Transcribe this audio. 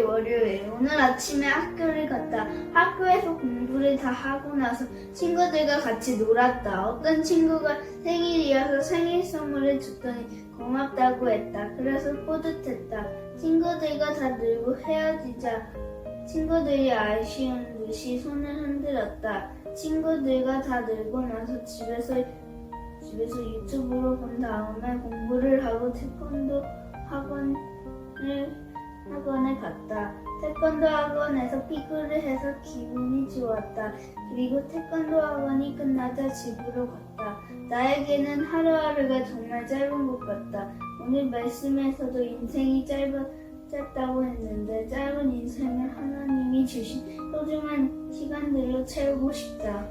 월요일 오늘 아침에 학교를 갔다. 학교에서 공부를 다 하고 나서 친구들과 같이 놀았다. 어떤 친구가 생일이어서 생일 선물을 줬더니 고맙다고 했다. 그래서 뿌듯했다. 친구들과 다 놀고 헤어지자 친구들이 아쉬운 듯이 손을 흔들었다. 친구들과 다 놀고 나서 집에서 집에서 유튜브로 본 다음에 공부를 하고 태권도 학원 을 학원에 갔다. 태권도 학원에서 피구를 해서 기분이 좋았다. 그리고 태권도 학원이 끝나자 집으로 갔다. 나에게는 하루하루가 정말 짧은 것 같다. 오늘 말씀에서도 인생이 짧아, 짧다고 했는데 짧은 인생을 하나님이 주신 소중한 시간들로 채우고 싶다.